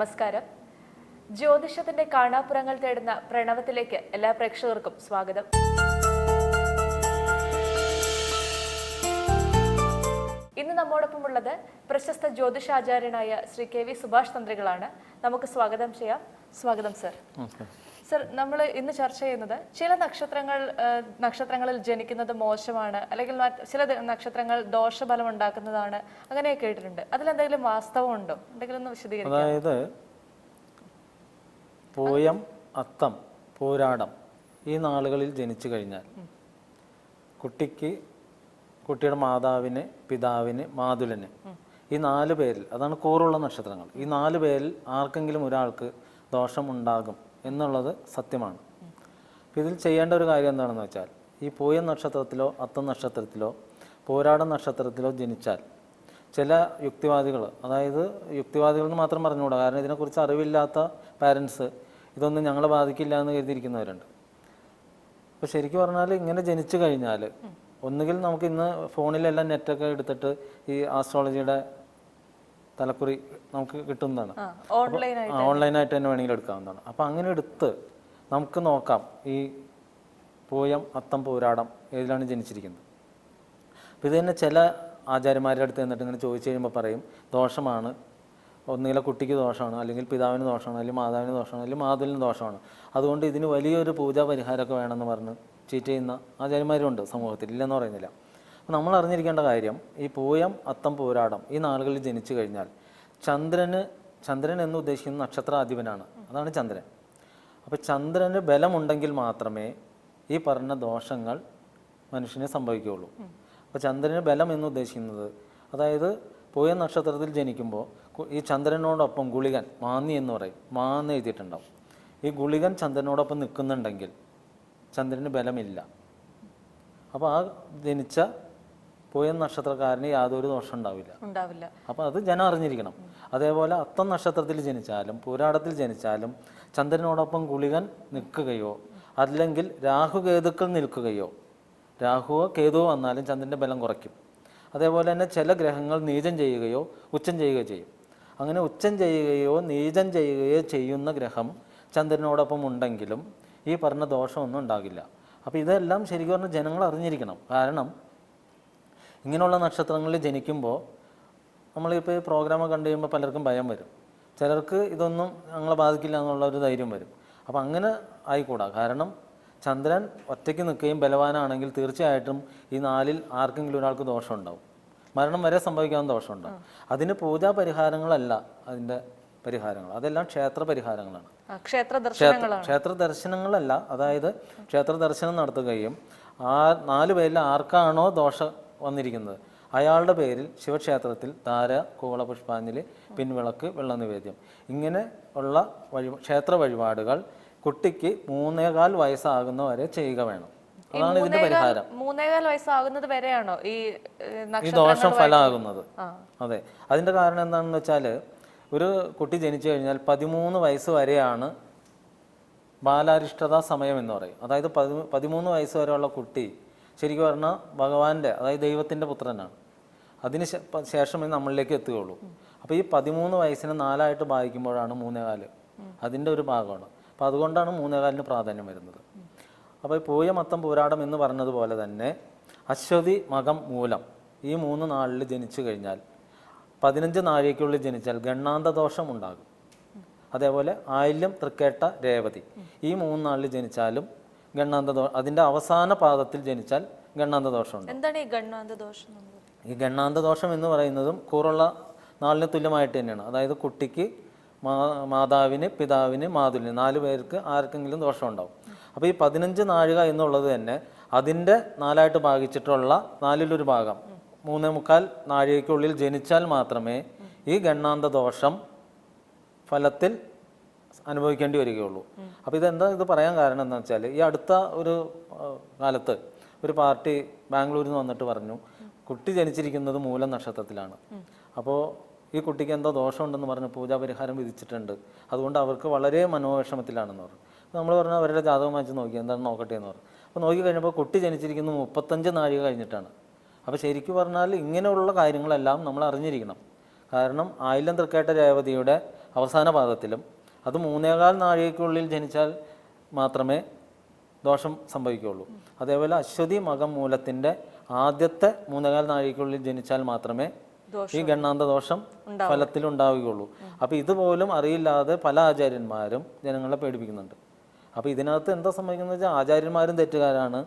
നമസ്കാരം. ജ്യോതിഷത്തിന്റെ കാണാപ്പുറങ്ങൾ തേടുന്ന പ്രണവത്തിലേക്ക് എല്ലാ പ്രേക്ഷകർക്കും സ്വാഗതം. ഇന്ന് നമ്മോടൊപ്പം ഉള്ളത് പ്രശസ്ത ജ്യോതിഷാചാര്യനായ ശ്രീ കെ വി സുഭാഷ് തന്ത്രികളാണ്. നമുക്ക് സ്വാഗതം ചെയ്യാം. സ്വാഗതം സർ. സർ നമ്മൾ ഇന്ന് ചർച്ച ചെയ്യുന്നത് ചില നക്ഷത്രങ്ങൾ നക്ഷത്രങ്ങളിൽ ജനിക്കുന്നത് മോശമാണ് അല്ലെങ്കിൽ ചില നക്ഷത്രങ്ങൾ ദോഷഫലം ഉണ്ടാക്കുന്നതാണ് അങ്ങനെയൊക്കെ കേട്ടിട്ടുണ്ട്. അതിലെന്തെങ്കിലും വാസ്തവം ഉണ്ടോ? എന്തെങ്കിലും ഒന്ന് വിശദീകരിക്കാം അതായത് പോയം അത്തം പോരാടം ഈ നാളുകളിൽ ജനിച്ചു കഴിഞ്ഞാൽ കുട്ടിക്ക് കുട്ടിയുടെ മാതാവിന് പിതാവിന് മാതുലന് ഈ നാല് പേരിൽ അതാണ് കൂറുള്ള നക്ഷത്രങ്ങൾ. ഈ നാല് പേരിൽ ആർക്കെങ്കിലും ഒരാൾക്ക് ദോഷം ഉണ്ടാകും എന്നുള്ളത് സത്യമാണ്. ഇതിൽ ചെയ്യേണ്ട ഒരു കാര്യം എന്താണെന്ന് വെച്ചാൽ ഈ പൂയം നക്ഷത്രത്തിലോ അത്തം നക്ഷത്രത്തിലോ പോരാട നക്ഷത്രത്തിലോ ജനിച്ചാൽ ചില യുക്തിവാദികൾ അതായത് യുക്തിവാദികൾ എന്ന് മാത്രം പറഞ്ഞുകൂടാ കാരണം ഇതിനെക്കുറിച്ച് അറിവില്ലാത്ത പാരൻസ് ഇതൊന്നും ഞങ്ങളെ ബാധിക്കില്ല എന്ന് കരുതിയിരിക്കുന്നവരുണ്ട്. അപ്പോൾ ശരിക്കും പറഞ്ഞാൽ ഇങ്ങനെ ജനിച്ചു കഴിഞ്ഞാൽ ഒന്നുകിൽ നമുക്ക് ഇന്ന് ഫോണിലെല്ലാം നെറ്റൊക്കെ എടുത്തിട്ട് ഈ ആസ്ട്രോളജിയുടെ തലക്കുറി നമുക്ക് കിട്ടുന്നതാണ്. ഓൺലൈൻ ആയിട്ട്. ഓൺലൈനായിട്ട് തന്നെ വേണമെങ്കിൽ എടുക്കാവുന്നതാണ്. അപ്പം അങ്ങനെ എടുത്ത് നമുക്ക് നോക്കാം ഈ പൂയം അത്തം പൂരാടം ഏതിലാണ് ജനിച്ചിരിക്കുന്നത്. അപ്പം ഇത് തന്നെ ചില ആചാര്യന്മാരുടെ അടുത്ത് എന്നിട്ട് ഇങ്ങനെ ചോദിച്ചു കഴിയുമ്പോൾ പറയും ദോഷമാണ്. ഒന്നുകിലെ കുട്ടിക്ക് ദോഷമാണ് അല്ലെങ്കിൽ പിതാവിന് ദോഷമാണ് അല്ലെങ്കിൽ മാതാവിന് ദോഷമാണ് അല്ലെങ്കിൽ മാതുലിന് ദോഷമാണ്. അതുകൊണ്ട് ഇതിന് വലിയൊരു പൂജാ പരിഹാരമൊക്കെ വേണമെന്ന് പറഞ്ഞ് ചീറ്റ് ചെയ്യുന്ന ആചാര്യന്മാരുണ്ട് സമൂഹത്തിൽ. ഇല്ലെന്ന് പറയുന്നില്ല. അപ്പോൾ നമ്മൾ അറിഞ്ഞിരിക്കേണ്ട കാര്യം ഈ പൂയം അത്തം പോരാടം ഈ നാളുകളിൽ ജനിച്ചു കഴിഞ്ഞാൽ ചന്ദ്രന് ചന്ദ്രൻ എന്ന് ഉദ്ദേശിക്കുന്ന നക്ഷത്രാധിപനാണ്. അതാണ് ചന്ദ്രൻ. അപ്പോൾ ചന്ദ്രന് ബലമുണ്ടെങ്കിൽ മാത്രമേ ഈ പറഞ്ഞ ദോഷങ്ങൾ മനുഷ്യനെ സംഭവിക്കുകയുള്ളൂ. അപ്പോൾ ചന്ദ്രന് ബലം എന്ന് ഉദ്ദേശിക്കുന്നത് അതായത് പൂയം നക്ഷത്രത്തിൽ ജനിക്കുമ്പോൾ ഈ ചന്ദ്രനോടൊപ്പം ഗുളികൻ മാന്നി എന്ന് പറയും. മാന്ന് എഴുതിയിട്ടുണ്ടാവും. ഈ ഗുളികൻ ചന്ദ്രനോടൊപ്പം നിൽക്കുന്നുണ്ടെങ്കിൽ ചന്ദ്രന് ബലമില്ല. അപ്പോൾ ആ ജനിച്ച പൂയ നക്ഷത്രക്കാരന് യാതൊരു ദോഷം ഉണ്ടാവില്ല. ഉണ്ടാവില്ല. അപ്പോൾ അത് ജനം അറിഞ്ഞിരിക്കണം. അതേപോലെ അത്തം നക്ഷത്രത്തിൽ ജനിച്ചാലും പൂരാടത്തിൽ ജനിച്ചാലും ചന്ദ്രനോടൊപ്പം ഗുളികൻ നിൽക്കുകയോ അല്ലെങ്കിൽ രാഹുകേതുക്കൾ നിൽക്കുകയോ രാഹുവോ കേതുവോ വന്നാലും ചന്ദ്രന്റെ ബലം കുറയ്ക്കും. അതേപോലെ തന്നെ ചില ഗ്രഹങ്ങൾ നീചം ചെയ്യുകയോ ഉച്ചം ചെയ്യുകയോ ചെയ്യും. അങ്ങനെ ഉച്ചം ചെയ്യുകയോ നീചം ചെയ്യുകയോ ചെയ്യുന്ന ഗ്രഹം ചന്ദ്രനോടൊപ്പം ഉണ്ടെങ്കിലും ഈ പറഞ്ഞ ദോഷമൊന്നും ഉണ്ടാകില്ല. അപ്പോൾ ഇതെല്ലാം ശരിക്കും പറഞ്ഞാൽ ജനങ്ങൾ അറിഞ്ഞിരിക്കണം. കാരണം ഇങ്ങനെയുള്ള നക്ഷത്രങ്ങളിൽ ജനിക്കുമ്പോൾ നമ്മളിപ്പോൾ ഈ പ്രോഗ്രാം കണ്ടു കഴിയുമ്പോൾ പലർക്കും ഭയം വരും. ചിലർക്ക് ഇതൊന്നും ഞങ്ങളെ ബാധിക്കില്ല എന്നുള്ള ഒരു ധൈര്യം വരും. അപ്പോൾ അങ്ങനെ ആയിക്കൂടാ. കാരണം ചന്ദ്രൻ ഒറ്റയ്ക്ക് നിൽക്കുകയും ബലവാനാണെങ്കിൽ തീർച്ചയായിട്ടും ഈ നാലിൽ ആർക്കെങ്കിലും ഒരാൾക്ക് ദോഷം ഉണ്ടാവും മരണം വരെ സംഭവിക്കാവുന്ന ദോഷമുണ്ടാവും. അതിന് പൂജാ പരിഹാരങ്ങളല്ല അതിന്റെ പരിഹാരങ്ങൾ. അതെല്ലാം ക്ഷേത്ര പരിഹാരങ്ങളാണ്. ക്ഷേത്ര ദർശനങ്ങളല്ല. അതായത് ക്ഷേത്ര ദർശനം നടത്തുകയും ആ നാല് പേരിൽ ആർക്കാണോ ദോഷം വന്നിരിക്കുന്നത്. അയാളുടെ പേരിൽ ശിവക്ഷേത്രത്തിൽ ധാര കൂവള പുഷ്പാഞ്ജലി പിൻവിളക്ക് വെള്ള നിവേദ്യം ഇങ്ങനെ ഉള്ള വഴി ക്ഷേത്ര വഴിപാടുകൾ കുട്ടിക്ക് മൂന്നേകാൽ വയസ്സാകുന്ന വരെ ചെയ്യുക വേണം. അതാണ് ഇതിന്റെ പരിഹാരം. മൂന്നേകാൽ വയസ്സാകുന്നത് വരെയാണോ ഈ ദോഷം ഫലമാകുന്നത്. അതെ. അതിന്റെ കാരണം എന്താണെന്ന് വെച്ചാൽ ഒരു കുട്ടി ജനിച്ചു കഴിഞ്ഞാൽ പതിമൂന്ന് വയസ്സ് വരെയാണ് ബാലാരിഷ്ടതാ സമയം എന്ന് പറയും. അതായത് പതി പതിമൂന്ന് വയസ്സ് വരെയുള്ള കുട്ടി ശരിക്കും പറഞ്ഞാൽ ഭഗവാന്റെ അതായത് ദൈവത്തിന്റെ പുത്രനാണ്. അതിന് ശേഷമേ നമ്മളിലേക്ക് എത്തുകയുള്ളൂ. അപ്പോൾ ഈ പതിമൂന്ന് വയസ്സിനെ നാലായിട്ട് ഭാഗിക്കുമ്പോഴാണ് മൂന്നേകാൽ. അതിന്റെ ഒരു ഭാഗമാണ്. അപ്പോൾ അതുകൊണ്ടാണ് മൂന്നേകാലിന് പ്രാധാന്യം വരുന്നത്. അപ്പോൾ ഈ പൂയ മത്തം പോരാടം എന്ന് പറഞ്ഞതുപോലെ തന്നെ അശ്വതി മകം മൂലം ഈ മൂന്ന് നാളിൽ ജനിച്ചു കഴിഞ്ഞാൽ പതിനഞ്ച് നാഴികയ്ക്കുള്ളിൽ ജനിച്ചാൽ ഗണ്ണാന്ത ദോഷം ഉണ്ടാകും. അതേപോലെ ആയില്യം തൃക്കേട്ട രേവതി ഈ മൂന്ന് നാളിൽ ജനിച്ചാലും ഗണ്ണാന്ത ദോഷം അതിന്റെ അവസാന പാദത്തിൽ ജനിച്ചാൽ ഗണ്ണാന്ത ദോഷമുണ്ട് എന്താണ് ഈ ഗണ്ണാന്ത ദോഷം ഈ ഗണ്ണാന്ത ദോഷം എന്ന് പറയുന്നതും കൂറുള്ള നാലിന് തുല്യമായിട്ട് തന്നെയാണ്. അതായത് കുട്ടിക്ക് മാ മാതാവിന് പിതാവിന് മാതുലിന് നാല് പേർക്ക് ആർക്കെങ്കിലും ദോഷം ഉണ്ടാവും അപ്പോൾ ഈ പതിനഞ്ച് നാഴിക എന്നുള്ളത് തന്നെ അതിന്റെ നാലായിട്ട് ഭാഗിച്ചിട്ടുള്ള നാലിലൊരു ഭാഗം. മൂന്നേ മുക്കാൽ നാഴികയ്ക്കുള്ളിൽ ജനിച്ചാൽ മാത്രമേ ഈ ഗണ്ണാന്ത ദോഷം ഫലത്തിൽ അനുഭവിക്കേണ്ടി വരികയുള്ളൂ. അപ്പോൾ ഇതെന്താ ഇത് പറയാൻ കാരണം എന്താ വെച്ചാൽ ഈ അടുത്ത ഒരു കാലത്ത് ഒരു പാർട്ടി ബാംഗ്ലൂരിൽ നിന്ന് വന്നിട്ട് പറഞ്ഞു കുട്ടി ജനിച്ചിരിക്കുന്നത് മൂലം നക്ഷത്രത്തിലാണ്. അപ്പോൾ ഈ കുട്ടിക്ക് എന്തോ ദോഷമുണ്ടെന്ന് പറഞ്ഞ് പൂജാപരിഹാരം വിധിച്ചിട്ടുണ്ട്. അതുകൊണ്ട് അവർക്ക് വളരെ മനോവിഷമത്തിലാണെന്ന് പറഞ്ഞു. നമ്മൾ പറഞ്ഞു അവരുടെ ജാതകം വായിച്ച് നോക്കി എന്താണ് നോക്കട്ടെ എന്ന് പറഞ്ഞു. അപ്പോൾ നോക്കി കഴിഞ്ഞപ്പോൾ കുട്ടി ജനിച്ചിരിക്കുന്നത് മുപ്പത്തഞ്ച് നാഴിക കഴിഞ്ഞിട്ടാണ്. അപ്പോൾ ശരിക്കും പറഞ്ഞാൽ ഇങ്ങനെയുള്ള കാര്യങ്ങളെല്ലാം നമ്മൾ അറിഞ്ഞിരിക്കണം. കാരണം ആയില്യം തൃക്കേട്ട രേവതിയുടെ അവസാന പാദത്തിലും അത് മൂന്നേകാൽ നാഴികയ്ക്കുള്ളിൽ ജനിച്ചാൽ മാത്രമേ ദോഷം സംഭവിക്കുകയുള്ളൂ. അതേപോലെ അശ്വതി മകം മൂലത്തിന്റെ ആദ്യത്തെ മൂന്നേകാൽ നാഴികയ്ക്കുള്ളിൽ ജനിച്ചാൽ മാത്രമേ ഈ ഗണ്ണാന്ത ദോഷം ഫലത്തിൽ ഉണ്ടാവുകയുള്ളൂ. അപ്പോൾ ഇതുപോലും അറിയില്ലാതെ പല ആചാര്യന്മാരും ജനങ്ങളെ പേടിപ്പിക്കുന്നുണ്ട്. അപ്പോൾ ഇതിനകത്ത് എന്താ സംഭവിക്കുന്നത് വെച്ചാൽ ആചാര്യന്മാരും തെറ്റുകാരാണ്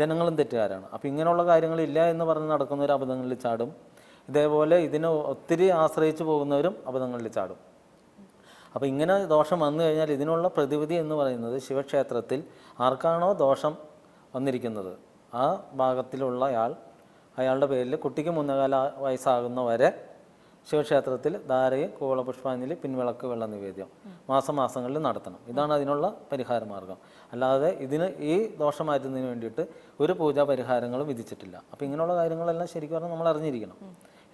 ജനങ്ങളും തെറ്റുകാരാണ്. അപ്പോൾ ഇങ്ങനെയുള്ള കാര്യങ്ങളില്ല എന്ന് പറഞ്ഞ് നടക്കുന്നവർ അബദ്ധങ്ങളിൽ ചാടും. ഇതേപോലെ ഇതിനെ ഒത്തിരി ആശ്രയിച്ചു പോകുന്നവരും അബദ്ധങ്ങളിൽ ചാടും. അപ്പോൾ ഇങ്ങനെ ദോഷം വന്നു കഴിഞ്ഞാൽ ഇതിനുള്ള പ്രതിവിധി എന്ന് പറയുന്നത് ശിവക്ഷേത്രത്തിൽ ആർക്കാണോ ദോഷം വന്നിരിക്കുന്നത്? ആ ഭാഗത്തിലുള്ള അയാൾ അയാളുടെ പേരിൽ കുട്ടിക്ക് മുന്നകാല വയസ്സാകുന്ന വരെ ശിവക്ഷേത്രത്തിൽ ധാരയും കൂവളപുഷ്പാഞ്ജലി പിൻവിളക്ക് വെള്ള നിവേദ്യം മാസം മാസങ്ങളിൽ നടത്തണം. ഇതാണ് അതിനുള്ള പരിഹാര മാർഗം അല്ലാതെ ഇതിന് ഈ ദോഷം മാറ്റുന്നതിന് വേണ്ടിയിട്ട് ഒരു പൂജാ പരിഹാരങ്ങളും വിധിച്ചിട്ടില്ല. അപ്പോൾ ഇങ്ങനെയുള്ള കാര്യങ്ങളെല്ലാം ശരിക്കും പറഞ്ഞാൽ നമ്മൾ അറിഞ്ഞിരിക്കണം.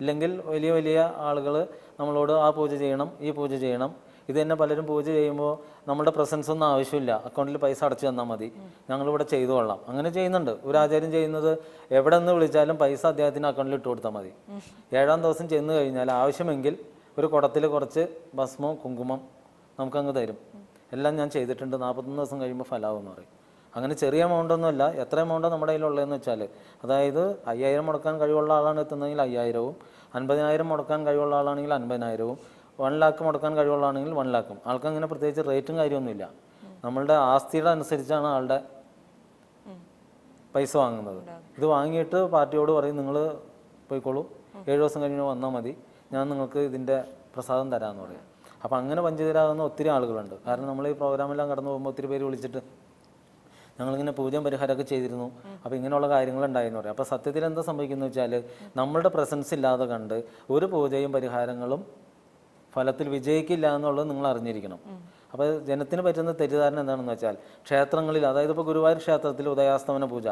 ഇല്ലെങ്കിൽ വലിയ വലിയ ആളുകൾ നമ്മളോട് ആ പൂജ ചെയ്യണം ഈ പൂജ ചെയ്യണം ഇത് തന്നെ പലരും പൂജ ചെയ്യുമ്പോൾ നമ്മുടെ പ്രസൻസ് ഒന്നും ആവശ്യമില്ല. അക്കൗണ്ടിൽ പൈസ അടച്ചു തന്നാൽ മതി. ഞങ്ങളിവിടെ ചെയ്തു കൊള്ളാം. അങ്ങനെ ചെയ്യുന്നുണ്ട്. ഒരു ആചാര്യം ചെയ്യുന്നത് എവിടെ നിന്ന് വിളിച്ചാലും പൈസ അദ്ദേഹത്തിന് അക്കൗണ്ടിൽ ഇട്ട് കൊടുത്താൽ മതി. ഏഴാം ദിവസം ചെന്ന് കഴിഞ്ഞാൽ ആവശ്യമെങ്കിൽ ഒരു കുടത്തിൽ കുറച്ച് ഭസ്മവും കുങ്കുമം നമുക്കങ്ങ് തരും. എല്ലാം ഞാൻ ചെയ്തിട്ടുണ്ട്. നാൽപ്പത്തൊന്ന് ദിവസം കഴിയുമ്പോൾ ഫലാവെന്ന് പറയും. അങ്ങനെ ചെറിയ എമൗണ്ട് ഒന്നുമല്ല എത്ര എമൗണ്ടോ നമ്മുടെ കയ്യിലുള്ളതെന്ന് വെച്ചാൽ അതായത് അയ്യായിരം മുടക്കാൻ കഴിവുള്ള ആളാണ് എത്തുന്നതെങ്കിൽ അയ്യായിരവും അൻപതിനായിരം മുടക്കാൻ കഴിവുള്ള ആളാണെങ്കിൽ അൻപതിനായിരവും വൺ ലാക്ക് മുടക്കാൻ കഴിവുള്ളതാണെങ്കിൽ വൺ ലാക്കും ആൾക്ക് അങ്ങനെ പ്രത്യേകിച്ച് റേറ്റും കാര്യമൊന്നുമില്ല. നമ്മളുടെ ആസ്തിയുടെ അനുസരിച്ചാണ് ആളുടെ പൈസ വാങ്ങുന്നത്. ഇത് വാങ്ങിയിട്ട് പാർട്ടിയോട് പറയും നിങ്ങൾ പോയിക്കോളൂ. ഏഴ് ദിവസം കഴിഞ്ഞ് വന്നാൽ മതി. ഞാൻ നിങ്ങൾക്ക് ഇതിന്റെ പ്രസാദം തരാമെന്ന് പറയും. അപ്പോൾ അങ്ങനെ പഞ്ചതരാകുന്ന ഒത്തിരി ആളുകളുണ്ട്. കാരണം നമ്മൾ ഈ പ്രോഗ്രാമെല്ലാം കടന്നു പോകുമ്പോൾ ഒത്തിരി പേര് വിളിച്ചിട്ട് ഞങ്ങളിങ്ങനെ പൂജ്യം പരിഹാരമൊക്കെ ചെയ്തിരുന്നു. അപ്പോൾ ഇങ്ങനെയുള്ള കാര്യങ്ങളുണ്ടായെന്ന് പറയും. അപ്പോൾ സത്യത്തിൽ എന്താ സംഭവിക്കുന്നത് വെച്ചാൽ നമ്മളുടെ പ്രസൻസ് ഇല്ലാതെ കണ്ട് ഒരു പൂജയും പരിഹാരങ്ങളും ഫലത്തിൽ വിജയിക്കില്ല എന്നുള്ളത് നിങ്ങൾ അറിഞ്ഞിരിക്കണം. അപ്പോൾ ജനത്തിന് പറ്റുന്ന തെറ്റിദ്ധാരണ എന്താണെന്ന് വെച്ചാൽ ക്ഷേത്രങ്ങളിൽ അതായത് ഇപ്പോൾ ഗുരുവായൂർ ക്ഷേത്രത്തിൽ ഉദയാസ്തമന പൂജ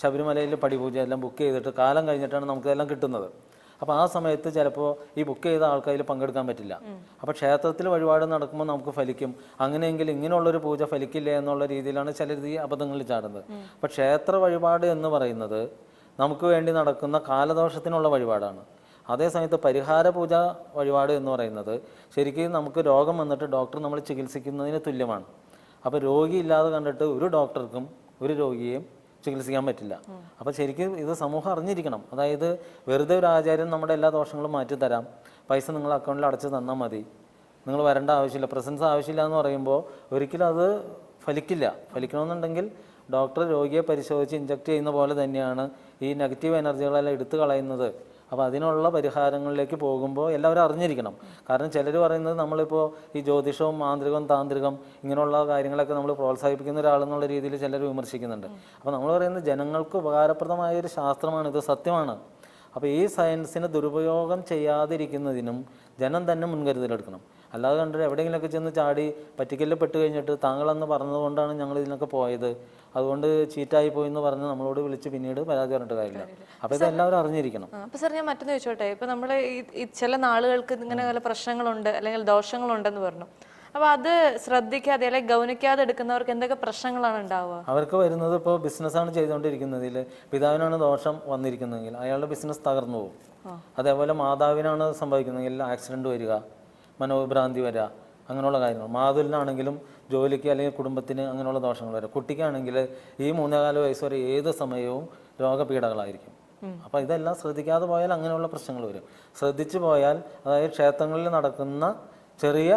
ശബരിമലയിൽ പടിപൂജ എല്ലാം ബുക്ക് ചെയ്തിട്ട് കാലം കഴിഞ്ഞിട്ടാണ് നമുക്കിതെല്ലാം കിട്ടുന്നത്. അപ്പോൾ ആ സമയത്ത് ചിലപ്പോൾ ഈ ബുക്ക് ചെയ്ത ആൾക്കാരിൽ പങ്കെടുക്കാൻ പറ്റില്ല. അപ്പോൾ ക്ഷേത്രത്തിൽ വഴിപാട് നടക്കുമ്പോൾ നമുക്ക് ഫലിക്കും. അങ്ങനെയെങ്കിൽ ഇങ്ങനെയുള്ളൊരു പൂജ ഫലിക്കില്ല എന്നുള്ള രീതിയിലാണ് ചിലർ ഈ അബദ്ധങ്ങളിൽ ചാടുന്നത്. അപ്പോൾ ക്ഷേത്ര വഴിപാട് എന്ന് പറയുന്നത് നമുക്ക് വേണ്ടി നടക്കുന്ന കാലദോഷത്തിനുള്ള വഴിപാടാണ്. അതേ സമയത്ത് പരിഹാര പൂജ വഴിപാട് എന്ന് പറയുന്നത് ശരിക്കും നമുക്ക് രോഗം വന്നിട്ട് ഡോക്ടർ നമ്മൾ ചികിത്സിക്കുന്നതിന് തുല്യമാണ്. അപ്പോൾ രോഗി ഇല്ലാതെ കണ്ടിട്ട് ഒരു ഡോക്ടർക്കും ഒരു രോഗിയെയും ചികിത്സിക്കാൻ പറ്റില്ല. അപ്പോൾ ശരിക്കും ഇത് സമൂഹം അറിഞ്ഞിരിക്കണം. അതായത് വെറുതെ ഒരു ആചാര്യം നമ്മുടെ എല്ലാ ദോഷങ്ങളും മാറ്റി തരാം. പൈസ നിങ്ങൾ അക്കൗണ്ടിൽ അടച്ച് തന്നാൽ മതി. നിങ്ങൾ വരേണ്ട ആവശ്യമില്ല. പ്രസൻസ് ആവശ്യമില്ല എന്ന് പറയുമ്പോൾ ഒരിക്കലും അത് ഫലിക്കില്ല. ഫലിക്കണമെന്നുണ്ടെങ്കിൽ ഡോക്ടർ രോഗിയെ പരിശോധിച്ച് ഇഞ്ചക്ട് ചെയ്യുന്ന പോലെ തന്നെയാണ് ഈ നെഗറ്റീവ് എനർജികളെല്ലാം എടുത്തു കളയുന്നത്. അപ്പോൾ അതിനുള്ള പരിഹാരങ്ങളിലേക്ക് പോകുമ്പോൾ എല്ലാവരും അറിഞ്ഞിരിക്കണം. കാരണം ചിലർ പറയുന്നത് നമ്മളിപ്പോൾ ഈ ജ്യോതിഷവും മാന്ത്രികവും താന്ത്രികം ഇങ്ങനെയുള്ള കാര്യങ്ങളൊക്കെ നമ്മൾ പ്രോത്സാഹിപ്പിക്കുന്ന ഒരാളെന്നുള്ള രീതിയിൽ ചിലർ വിമർശിക്കുന്നുണ്ട്. അപ്പോൾ നമ്മൾ പറയുന്നത് ജനങ്ങൾക്ക് ഉപകാരപ്രദമായ ഒരു ശാസ്ത്രമാണ് ഇത് സത്യമാണ്. അപ്പോൾ ഈ സയൻസിനെ ദുരുപയോഗം ചെയ്യാതിരിക്കുന്നതിനും ജനം തന്നെ മുൻകരുതലെടുക്കണം. അല്ലാതെ കണ്ടിട്ട് എവിടെയെങ്കിലുമൊക്കെ ചെന്ന് ചാടി പറ്റിക്കലിൽ പെട്ട് കഴിഞ്ഞിട്ട് താങ്കളെന്ന് പറഞ്ഞതുകൊണ്ടാണ് ഞങ്ങൾ ഇതിനൊക്കെ പോയത്. അതുകൊണ്ട് ചീറ്റായി പോയി എന്ന് പറഞ്ഞ് നമ്മളോട് വിളിച്ച് പിന്നീട് പരാതി പറഞ്ഞിട്ട് കാര്യമില്ല. അപ്പോൾ ഇത് എല്ലാവരും അറിഞ്ഞിരിക്കണം. ആ, അപ്പൊ സാർ ഞാൻ മറ്റൊന്ന് ചോദിച്ചോട്ടെ? ഇപ്പൊ നമ്മൾ ഈ ചില നാളുകൾക്ക് ഇങ്ങനെ പല പ്രശ്നങ്ങളുണ്ട് അല്ലെങ്കിൽ ദോഷങ്ങളുണ്ടെന്ന് പറഞ്ഞു. അപ്പൊ അത് ശ്രദ്ധിക്കാതെ അല്ലെങ്കിൽ ഗൗനിക്കാതെ എടുക്കുന്നവർക്ക് എന്തൊക്കെ പ്രശ്നങ്ങളാണ് ഉണ്ടാവുക? അവർക്ക് വരുന്നത് ഇപ്പോൾ ബിസിനസ്സാണ് ചെയ്തുകൊണ്ടിരിക്കുന്നതിൽ പിതാവിനാണ് ദോഷം വന്നിരിക്കുന്നതെങ്കിൽ അയാളുടെ ബിസിനസ് തകർന്നു പോകും. അതേപോലെ മാതാവിനാണ് സംഭവിക്കുന്നതെങ്കിൽ ആക്സിഡന്റ് വരിക. മനോവിഭ്രാന്തി വരിക അങ്ങനെയുള്ള കാര്യങ്ങൾ. മാതുലിനാണെങ്കിലും ജോലിക്ക് അല്ലെങ്കിൽ കുടുംബത്തിന് അങ്ങനെയുള്ള ദോഷങ്ങൾ വരും. കുട്ടിക്കാണെങ്കിൽ ഈ മൂന്നേകാല വയസ്സ് വരെ ഏത് സമയവും രോഗപീഠകളായിരിക്കും. അപ്പോൾ ഇതെല്ലാം ശ്രദ്ധിക്കാതെ പോയാൽ അങ്ങനെയുള്ള പ്രശ്നങ്ങൾ വരും. ശ്രദ്ധിച്ചു പോയാൽ അതായത് ക്ഷേത്രങ്ങളിൽ നടക്കുന്ന ചെറിയ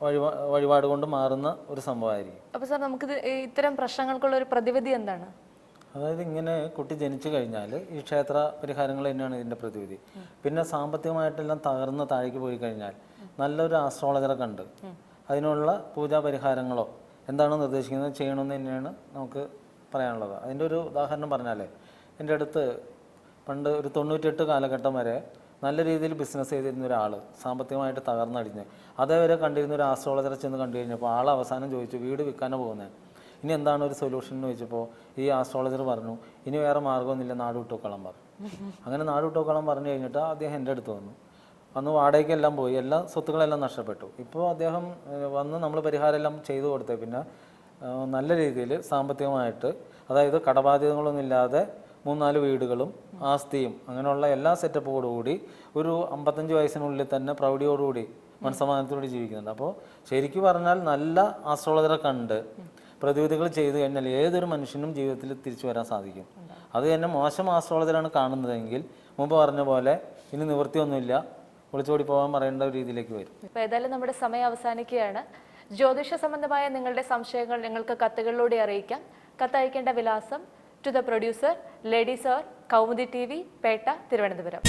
വഴിപാ വഴിപാട് കൊണ്ട് മാറുന്ന ഒരു സംഭവമായിരിക്കും. അപ്പൊ സാർ നമുക്ക് ഇത്തരം പ്രശ്നങ്ങൾക്കുള്ള ഒരു പ്രതിവിധി എന്താണ്? അതായത് ഇങ്ങനെ കുട്ടി ജനിച്ചു കഴിഞ്ഞാൽ ഈ ക്ഷേത്ര പരിഹാരങ്ങൾ തന്നെയാണ് ഇതിന്റെ പ്രതിവിധി. പിന്നെ സാമ്പത്തികമായിട്ടെല്ലാം തകർന്ന് താഴേക്ക് പോയി കഴിഞ്ഞാൽ നല്ലൊരു ആസ്ട്രോളജറെ കണ്ട് അതിനുള്ള പൂജാ പരിഹാരങ്ങളോ എന്താണോ നിർദ്ദേശിക്കുന്നത് ചെയ്യണമെന്ന് തന്നെയാണ് നമുക്ക് പറയാനുള്ളത്. അതിന്റെ ഒരു ഉദാഹരണം പറഞ്ഞാലേ എന്റെ അടുത്ത് പണ്ട് ഒരു തൊണ്ണൂറ്റെട്ട് കാലഘട്ടം വരെ നല്ല രീതിയിൽ ബിസിനസ് ചെയ്തിരുന്ന ഒരാൾ സാമ്പത്തികമായിട്ട് തകർന്നടിഞ്ഞ് അതേവരെ കണ്ടിരുന്ന ഒരു ആസ്ട്രോളജറെ ചെന്ന് കണ്ടു കഴിഞ്ഞപ്പോൾ ആൾ അവസാനം ചോദിച്ചു വീട് വിൽക്കാനോ പോകുന്നത് ഇനി എന്താണ് ഒരു സൊല്യൂഷൻ എന്ന് ചോദിച്ചപ്പോൾ ഈ ആസ്ട്രോളജർ പറഞ്ഞു ഇനി വേറെ മാർഗമൊന്നുമില്ല നാട് വിട്ടോക്കളം പറഞ്ഞു. അങ്ങനെ നാട് വിട്ടോക്കളം പറഞ്ഞു കഴിഞ്ഞിട്ട് അദ്ദേഹം എന്റെ അടുത്ത് വന്നു. അന്ന് വാടകയ്ക്കെല്ലാം പോയി എല്ലാ സ്വത്തുക്കളെല്ലാം നഷ്ടപ്പെട്ടു. ഇപ്പോൾ അദ്ദേഹം വന്ന് നമ്മൾ പരിഹാരം എല്ലാം ചെയ്തു കൊടുത്തേ പിന്നെ നല്ല രീതിയിൽ സാമ്പത്തികമായിട്ട് അതായത് കടബാധ്യതകളൊന്നും ഇല്ലാതെ മൂന്നാൽ വീടുകളും ആസ്തിയും അങ്ങനെയുള്ള എല്ലാ സെറ്റപ്പോടുകൂടി ഒരു അമ്പത്തഞ്ച് വയസ്സിനുള്ളിൽ തന്നെ പ്രൗഢിയോടുകൂടി മനസ്സമാധാനത്തോടെ ജീവിക്കുന്നുണ്ട്. അപ്പോൾ ശരിക്കും പറഞ്ഞാൽ നല്ല ആസ്ട്രോളജറെ കണ്ട് പ്രതിവിധികൾ ചെയ്തു കഴിഞ്ഞാൽ ഏതൊരു മനുഷ്യനും ജീവിതത്തിൽ തിരിച്ചു വരാൻ സാധിക്കും. അത് തന്നെ മോശം ആസ്ട്രോളജിലാണ് കാണുന്നതെങ്കിൽ മുമ്പ് പറഞ്ഞ പോലെ ഇനി നിവൃത്തിയൊന്നുമില്ല. ഒളിച്ചോടി പോകാൻ പറയേണ്ട ഒരു രീതിയിലേക്ക് വരും. അപ്പോൾ ഏതായാലും നമ്മുടെ സമയം അവസാനിക്കുകയാണ്. ജ്യോതിഷ സംബന്ധമായ നിങ്ങളുടെ സംശയങ്ങൾ നിങ്ങൾക്ക് കത്തുകളിലൂടെ അറിയിക്കാം. കത്തയക്കേണ്ട വിലാസം to the producer lady sir Kaumudi T V Pettah Thiruvananthapuram.